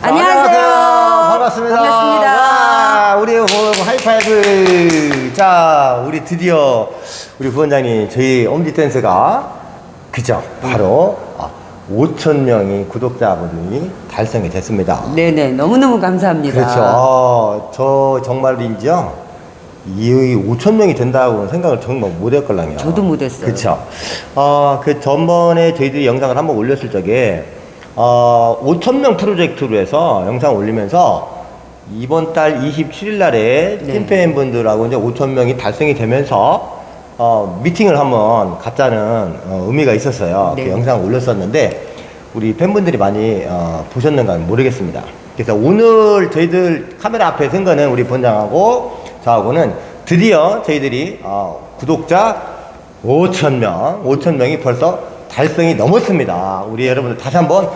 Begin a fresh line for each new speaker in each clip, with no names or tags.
안녕하세요.
반갑습니다.
반갑습니다.
와, 우리 호- 하이파이브. 자, 우리 드디어 우리 부원장님 저희 옴디 댄스가 그죠? 바로 5천 명의 구독자분이 달성이 됐습니다.
네네, 너무너무 감사합니다.
그렇죠. 어, 저 정말인지요. 이 5천 명이 된다고 생각을 정말 못했걸랑요.
저도 못했어요.
그렇죠. 어, 그 전번에 저희들이 영상을 한번 올렸을 적에 어, 5천 명 프로젝트로 해서 영상 올리면서 이번 달 27일 날에
네.
팀팬 분들하고 이제 5천 명이 달성이 되면서 어, 미팅을 한번 갖자는 어, 의미가 있었어요.
네.
그 영상을 올렸었는데 우리 팬분들이 많이 어, 보셨는가 모르겠습니다. 그래서 오늘 저희들 카메라 앞에 선 거는 우리 본장하고 저하고는 드디어 저희들이 어, 구독자 5천 명, 5천 명이 벌써 달성이 넘었습니다. 우리 여러분들 다시 한번 와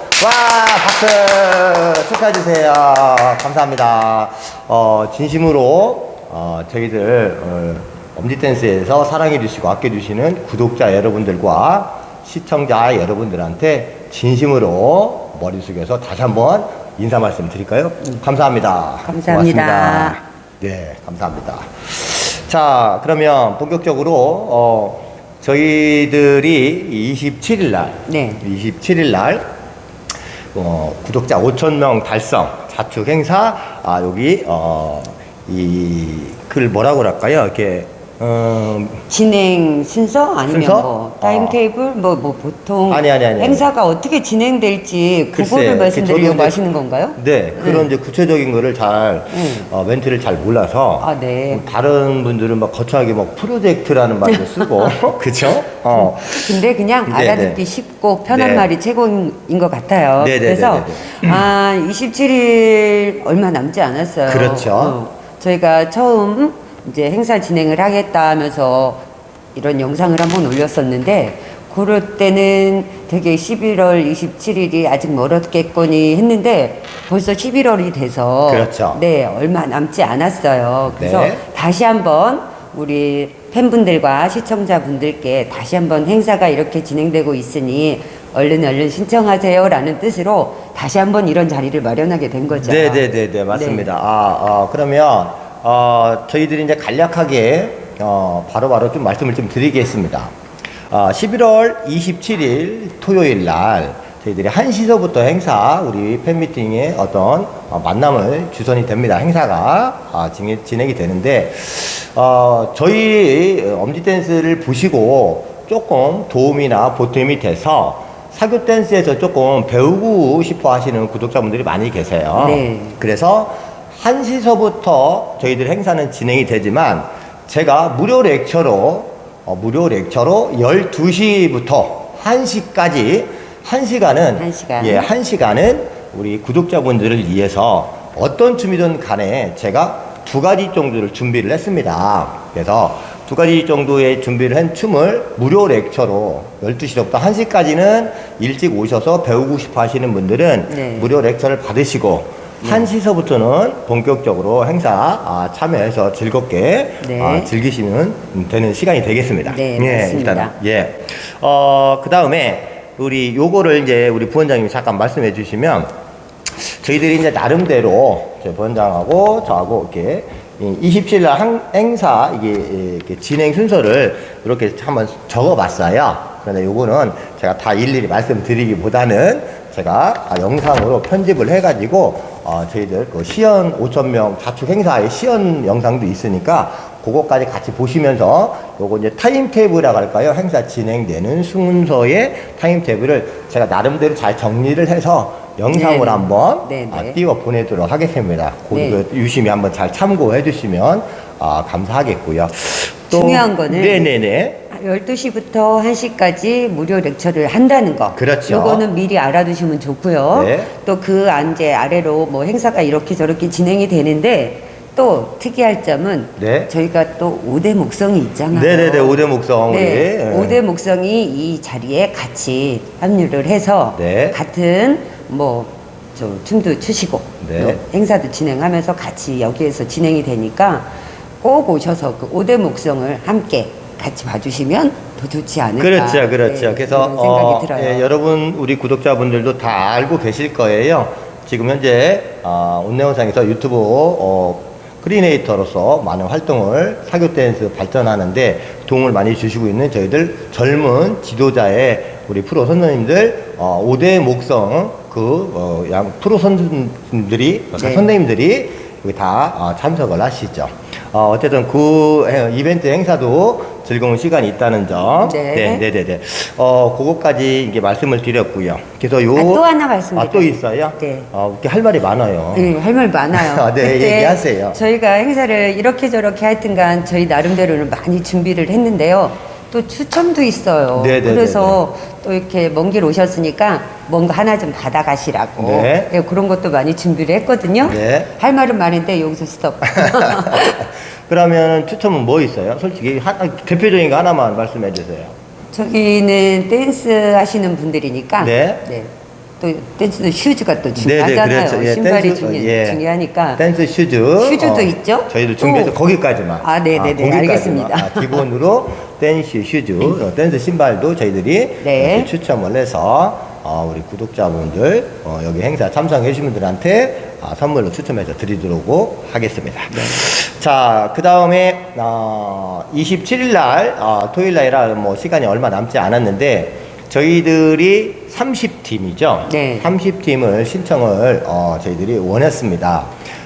박수 축하해 주세요. 감사합니다. 어, 진심으로 어, 저희들 어, 엄지댄스에서 사랑해 주시고 아껴 주시는 구독자 여러분들과 시청자 여러분들한테 진심으로 머리 숙여서 다시 한번 인사 말씀 드릴까요? 감사합니다.
감사합니다.
고맙습니다. 네, 감사합니다. 자, 그러면 본격적으로 어, 저희들이 27일 날,
네.
27일 날 어, 구독자 5천 명 달성 자축 행사 아 여기 어, 어이글 뭐라고 그럴까요? 이렇게 어,
진행 순서 아니면
순서?
뭐 타임
어.
테이블 뭐, 뭐 보통
아니, 아니, 아니,
행사가 어떻게 진행될지
글쎄,
그거를 말씀드리려고
이제-
하시는 건가요?
네, 그런 이제 구체적인 거를 잘,
음.
어, 멘트를 잘 몰라서.
아, 네.
뭐 다른 분들은 막 거창하게 막 프로젝트라는 말도 쓰고, 그쵸? 어.
근데 그냥
네,
알아듣기
네.
쉽고 편한
네.
말이 최고인 것 같아요.
네, 네,
그래서
네,
아 27일 얼마 남지 않았어요.
그렇죠.
어, 저희가 처음 이제 행사 진행을 하겠다 하면서 이런 영상을 한번 올렸었는데 그럴 때는 되게 11월 27일이 아직 멀었겠거니 했는데 벌써 11월이 돼서
그렇죠.
네 얼마 남지 않았어요. 그래서
네.
다시 한번 우리 팬분들과 시청자분들께 다시 한번 행사가 이렇게 진행되고 있으니 얼른 얼른 신청하세요라는 뜻으로 다시 한번 이런 자리를 마련하게 된 거죠.
네네네네, 맞습니다. 아, 어, 그러면, 어, 저희들이 이제 간략하게, 어, 바로바로 좀 말씀을 좀 드리겠습니다. 어, 11월 27일 토요일 날, 저희들이 1시서부터 행사, 우리 팬미팅의 어떤 어, 만남을 주선이 됩니다. 행사가 아, 진행, 진행이 되는데, 어, 저희 엄지댄스를 보시고 조금 도움이나 보탬이 돼서 사교 댄스에서 조금 배우고 싶어 하시는 구독자분들이 많이 계세요.
네.
그래서 1시서부터 저희들 행사는 진행이 되지만 제가 무료 렉처로 어, 무료 렉처로 12시부터 1시까지 1시간은
한 시간.
예, 1시간은 우리 구독자분들을 위해서 어떤 춤이든 간에 제가 두 가지 정도를 준비를 했습니다. 그래서 두 가지 정도의 준비를 한 춤을 무료 렉처로 12시부터 1시까지는 일찍 오셔서 배우고 싶어 하시는 분들은
네.
무료 렉처를 받으시고 1시서부터는 본격적으로 행사啊 참여해서 즐겁게
네.
아, 즐기시면 되는 시간이 되겠습니다.
네,
예,
맞습니다.
일단 예. 어, 그다음에 우리 요거를 이제 우리 부원장님이 잠깐 말씀해 주시면 저희들이 이제 나름대로 저 부원장하고 저하고 이렇게 27일 날 한- 행사 이게 이렇게 진행 순서를 이렇게 한번 적어봤어요. 그런데 요거는 제가 다 일일이 말씀드리기보다는 제가 다 영상으로 편집을 해가지고 어, 저희들 그 시연 5천 명 자축 행사의 시연 영상도 있으니까 그거까지 같이 보시면서 요거 이제 타임테이블이라고 할까요? 행사 진행되는 순서의 타임테이블을 제가 나름대로 잘 정리를 해서 영상으로
네네.
한번
네네.
아, 띄워 보내도록 하겠습니다. 그
네.
그 유심히 한번 잘 참고해 주시면 아, 감사하겠고요.
중요한 거는
네네네.
12시부터 1시까지 무료 렉처를 한다는 거.
그렇죠.
요거는 미리 알아두시면 좋고요.
네.
또 그 안제 아래로 뭐 행사가 이렇게 저렇게 진행이 되는데 또 특이할 점은
네.
저희가 또 5대 목성이 있잖아요.
네네네. 오대 목성
네,
우리.
5대 목성이 이 자리에 같이 합류를 해서
네.
같은 뭐 저 춤도 추시고
네.
또 행사도 진행하면서 같이 여기에서 진행이 되니까 꼭 오셔서 그 5대 목성을 함께 같이 봐주시면 더 좋지 않을까.
그렇죠, 그렇죠.
네,
그래서
그런 생각이
어,
들어요.
예, 여러분 우리 구독자분들도 다 알고 계실 거예요. 지금 현재 어, 온네온상에서 유튜브 어, 크리에이터로서 많은 활동을 사교 댄스 발전하는데 도움을 많이 주시고 있는 저희들 젊은 지도자의 우리 프로 선생님들 어, 5대 목성 그 어, 양 프로 선생님들이
네.
선생님들이 여기 다 어, 참석을 하시죠. 어, 어쨌든 그 에, 이벤트 행사도 즐거운 시간이 있다는 점.
네.
네, 네, 네, 네. 어, 그거까지 이게 말씀을 드렸고요. 그래서 요.
아, 또 하나 말씀드려요.
아, 또 있어요?
네.
어, 이렇게 할 말이 많아요.
네, 할 말 많아요.
아, 네,
그때
얘기하세요.
저희가 행사를 이렇게 저렇게 하여튼간 저희 나름대로는 많이 준비를 했는데요. 또 추첨도 있어요.
네, 네,
그래서 또 이렇게 먼 길 오셨으니까 뭔가 하나 좀 받아가시라고.
네.
예, 그런 것도 많이 준비를 했거든요.
네.
할 말은 많은데 여기서 스톱.
그러면 추첨은 뭐 있어요? 솔직히 한, 아, 대표적인 거 하나만 말씀해 주세요.
저기는 댄스 하시는 분들이니까.
네.
또 댄스도 슈즈가 또
네, 네,
중요하잖아요.
그렇죠. 예,
신발이
댄스,
중요,
예.
중요하니까.
댄스 슈즈.
슈즈도 있죠?
저희도 준비해서
또.
거기까지만.
아, 네, 네, 네,
거기까지만.
알겠습니다.
아, 기본으로 댄스 슈즈, 어, 댄스 신발도 저희들이
네.
추첨을 해서 어, 우리 구독자분들 어, 여기 행사 참석해 주신 분들한테 아, 선물로 추첨해서 드리도록 하겠습니다.
네.
자, 그 다음에 어, 27일 날 어, 토요일 날이라 뭐 시간이 얼마 남지 않았는데 저희들이 30팀이죠.
네.
30팀을 신청을 어, 저희들이 원했습니다.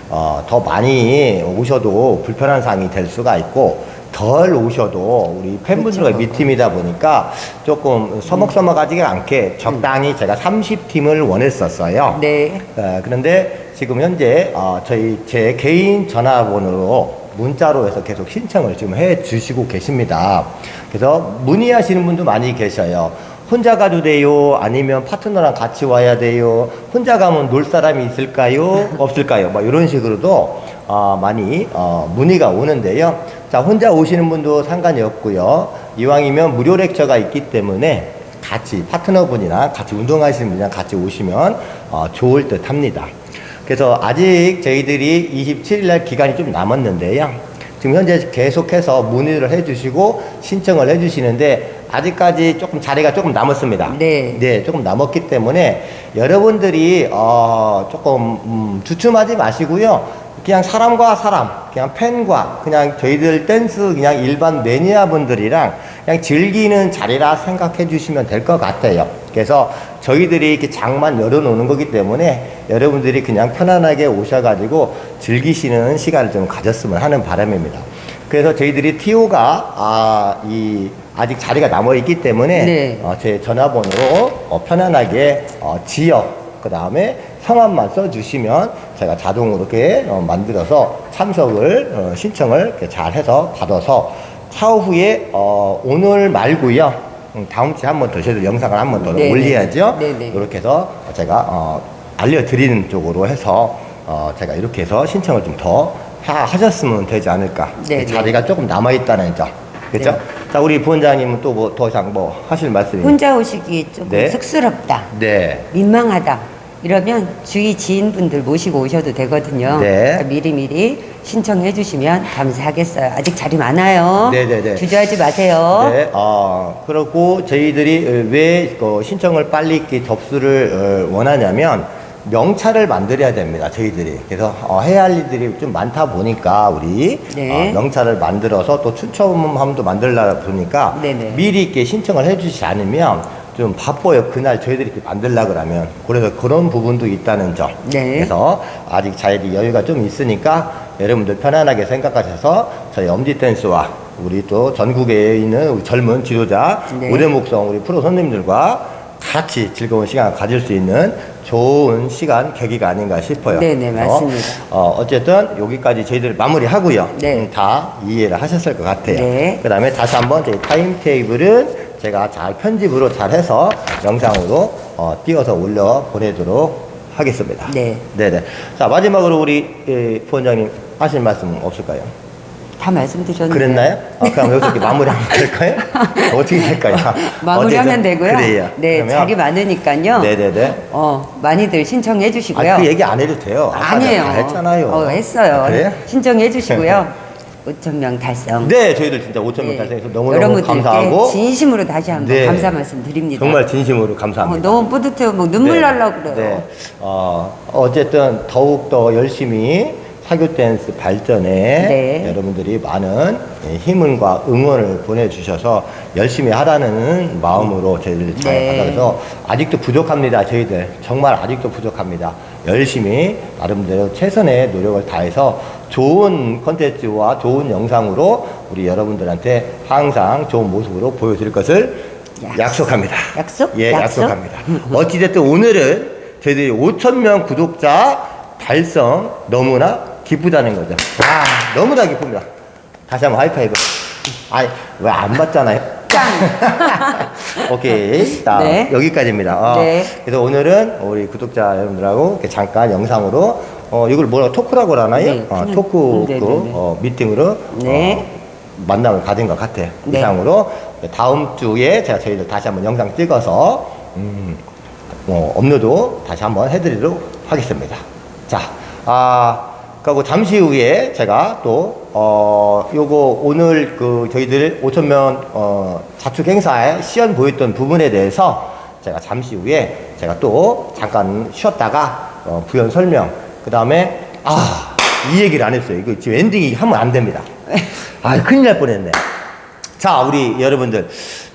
어, 더 많이 오셔도 불편한 상황이 될 수가 있고 덜 오셔도 우리 팬분들과
그렇죠.
밑팀이다 보니까 조금 서먹서먹하지 않게 적당히 제가 30팀을 원했었어요.
네.
어, 그런데 지금 현재 어, 저희 제 개인 전화번호로 문자로 해서 계속 신청을 지금 해 주시고 계십니다. 그래서 문의하시는 분도 많이 계셔요. 혼자 가도 돼요? 아니면 파트너랑 같이 와야 돼요? 혼자 가면 놀 사람이 있을까요? 없을까요? 뭐 이런 식으로도 어, 많이 어, 문의가 오는데요. 자, 혼자 오시는 분도 상관이 없고요. 이왕이면 무료 렉처가 있기 때문에 같이 파트너분이랑 같이 운동하시는 분이랑 같이 오시면 어, 좋을 듯 합니다. 그래서 아직 저희들이 27일 날 기간이 좀 남았는데요. 지금 현재 계속해서 문의를 해주시고 신청을 해주시는데 아직까지 조금 자리가 조금 남았습니다.
네.
네, 조금 남았기 때문에 여러분들이 어, 조금 음, 주춤하지 마시고요. 그냥 사람과 사람, 그냥 팬과 그냥 저희들 댄스 그냥 일반 매니아 분들이랑 그냥 즐기는 자리라 생각해 주시면 될 것 같아요. 그래서 저희들이 이렇게 장만 열어놓는 거기 때문에 여러분들이 그냥 편안하게 오셔가지고 즐기시는 시간을 좀 가졌으면 하는 바람입니다. 그래서 저희들이 TO가 아, 이 아직 자리가 남아 있기 때문에
네.
어, 제 전화번호로 어, 편안하게 어, 지역 그 다음에 성함만 써주시면 제가 자동으로 이렇게 어, 만들어서 참석을 어, 신청을 잘 해서 받아서 차후에 어, 오늘 말고요 음, 다음 주에 한 번 더 저희들 영상을 한 번 더. 올려야죠
네네.
이렇게 해서 제가 어, 알려드리는 쪽으로 해서 어, 제가 이렇게 해서 신청을 좀 더 하셨으면 되지 않을까
네네.
자리가 조금 남아 있다는 점 그렇죠?
네.
자 우리 부원장님은 또 뭐 더 이상 뭐 하실 말씀이
혼자 오시기 조금
네.
쑥스럽다.
네.
민망하다. 이러면 주위 지인분들 모시고 오셔도 되거든요.
네.
그러니까 미리미리 신청해 주시면 감사하겠어요. 아직 자리 많아요.
네네네.
주저하지 마세요.
네, 어, 그리고 저희들이 어, 왜그 신청을 빨리 이렇게 접수를 어, 원하냐면 명찰을 만들어야 됩니다. 저희들이 그래서 어, 해야 할 일들이 좀 많다 보니까 우리
네.
어, 명찰을 만들어서 또 추첨함도 만들다 보니까
네네.
미리 이렇게 신청을 해주지 않으면 좀 바빠요. 그날 저희들이 이렇게 만들라 그러면 그래서 그런 부분도 있다는 점.
네.
그래서 아직 자율이 여유가 좀 있으니까 여러분들 편안하게 생각하셔서 저희 엄지 댄스와 우리 또 전국에 있는 우리 젊은 지도자
네.
우대 목성 우리 프로 손님들과 같이 즐거운 시간 을 가질 수 있는 좋은 시간 계기가 아닌가 싶어요.
네네,
그래서,
맞습니다.
어, 어쨌든 여기까지 저희들 마무리하고요.
네.
음, 다 이해를 하셨을 것 같아요.
네.
그 다음에 다시 한번 저희 타임 테이블은 제가 잘 편집으로 잘 해서 영상으로 어, 띄워서 올려 보내도록 하겠습니다.
네.
네네. 자, 마지막으로 우리 예, 부원장님 하실 말씀 없을까요?
다 말씀드렸는데.
그랬나요? 아, 그럼 여기서 이렇게 마무리하면 될까요? 어떻게 될까요?
마무리하면
어쨌든
되고요.
그래요.
네,
그러면-
자리 많으니까요.
네네네.
어, 많이들 신청해 주시고요.
아, 그 얘기 안 해도 돼요. 아까
아니에요.
다 했잖아요.
어, 했어요.
아, 그래요?
신청해 주시고요. 5천 명 달성.
네, 저희들 진짜 5천 명
네.
달성해서 너무너무
여러분들께
감사하고
진심으로 다시 한번
네.
감사 말씀드립니다.
정말 진심으로
어,
감사합니다.
너무 뿌듯해요. 뭐 눈물
네.
날라 그래요.
네. 어, 어쨌든 더욱더 열심히 사교 댄스 발전에
네.
여러분들이 많은 예, 힘과 응원을 보내주셔서 열심히 하라는 마음으로 저희들 잘
네.
받아서 아직도 부족합니다. 저희들 정말 아직도 부족합니다. 열심히 나름대로 최선의 노력을 다해서 좋은 컨텐츠와 좋은 영상으로 우리 여러분들한테 항상 좋은 모습으로 보여드릴 것을
약속.
약속합니다.
약속?
예,
약속?
약속 합니다. 어찌됐든 오늘은 저희들이 5천명 구독자 달성 너무나 기쁘다는 거죠. 아, 너무나 기쁩니다. 다시 한번 하이파이브. 아니, 왜 안 맞잖아요?
짱!
오케이. 자,
네.
여기까지입니다. 어,
네.
그래서 오늘은 우리 구독자 여러분들하고 이렇게 잠깐 영상으로 어, 이걸 뭐라고 토크라고 하나요?
네,
어,
그냥-
토크
네, 네,
그,
네.
어, 미팅으로
네.
어, 만남을 가진 것 같아요.
네.
이상으로 다음 주에 제가 저희들 다시 한번 영상 찍어서 음, 뭐 업로드 다시 한번 해드리도록 하겠습니다. 자, 아, 그리고 잠시 후에 제가 또, 어, 요거 오늘 그 저희들 5천명, 어, 자축 행사에 시연 보였던 부분에 대해서 제가 잠시 후에 제가 또 잠깐 쉬었다가, 어, 부연 설명, 그 다음에, 아, 이 얘기를 안 했어요. 이거 지금 엔딩이 하면 안 됩니다. 아, 큰일 날 뻔했네. 자, 우리 여러분들,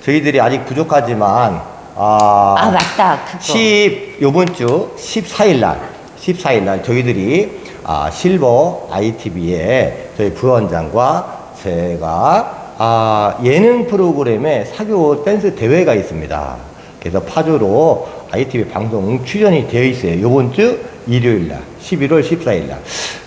저희들이 아직 부족하지만, 아,
아, 맞다. 그거.
10 요번 주 14일 날 14일 날 저희들이 아, 실버 ITV에 저희 부원장과 제가 아, 예능 프로그램에 사교 댄스 대회가 있습니다. 그래서 파주로 ITV 방송 출연이 되어 있어요. 요번 주 일요일 날 11월 14일 날.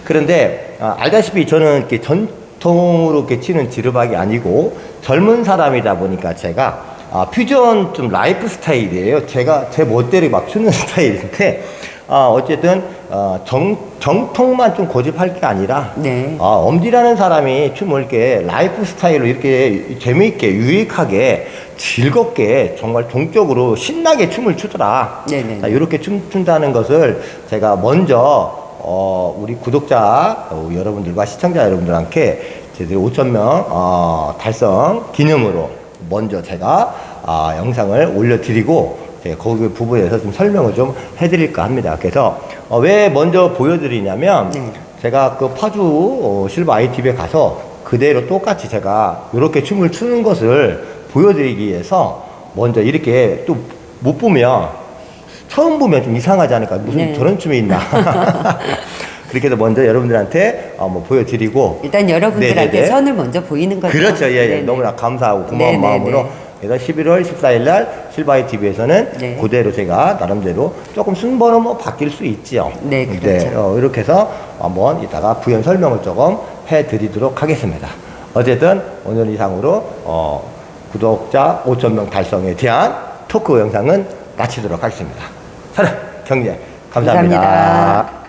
그런데 아, 알다시피 저는 이렇게 전통으로 이렇게 치는 지르박이 아니고 젊은 사람이다 보니까 제가 아, 퓨전 좀 라이프 스타일이에요. 제가 제 멋대로 막 추는 스타일인데, 아, 어쨌든, 어, 정, 정통만 좀 고집할 게 아니라,
네.
아, 엄디라는 사람이 춤을 이렇게 라이프 스타일로 이렇게 재미있게, 유익하게, 즐겁게, 정말 동적으로 신나게 춤을 추더라.
네네.
자, 이렇게 춤춘다는 것을 제가 먼저, 어, 우리 구독자, 어, 여러분들과 시청자 여러분들한테 저희들이 5천명, 어, 달성 기념으로 먼저 제가, 아, 영상을 올려드리고, 거기 부분에서 좀 설명을 좀 해드릴까 합니다. 그래서, 어, 왜 먼저 보여드리냐면,
네.
제가 그 파주 어, 실버 ITV에 가서 그대로 똑같이 제가 이렇게 춤을 추는 것을 보여드리기 위해서 먼저 이렇게 또 못 보면 처음 보면 좀 이상하지 않을까 무슨
네.
저런 춤이 있나 그렇게 해서 먼저 여러분들한테 어, 뭐 보여드리고
일단 여러분들한테
네네네.
선을 먼저 보이는 거죠.
그렇죠 예, 예.
네네.
너무나 감사하고 고마운
네네네.
마음으로 그래서 11월 14일 날 실바이 TV에서는
네.
그대로 제가 나름대로 조금 순번은 뭐 바뀔 수 있지요.
네, 그렇죠.
어, 이렇게 해서 한번 이따가 부연 설명을 조금 해드리도록 하겠습니다. 어쨌든 오늘 이상으로 어, 구독자 5천 명 달성에 대한 토크 영상은 마치도록 하겠습니다. 사랑 경제 감사합니다.
감사합니다.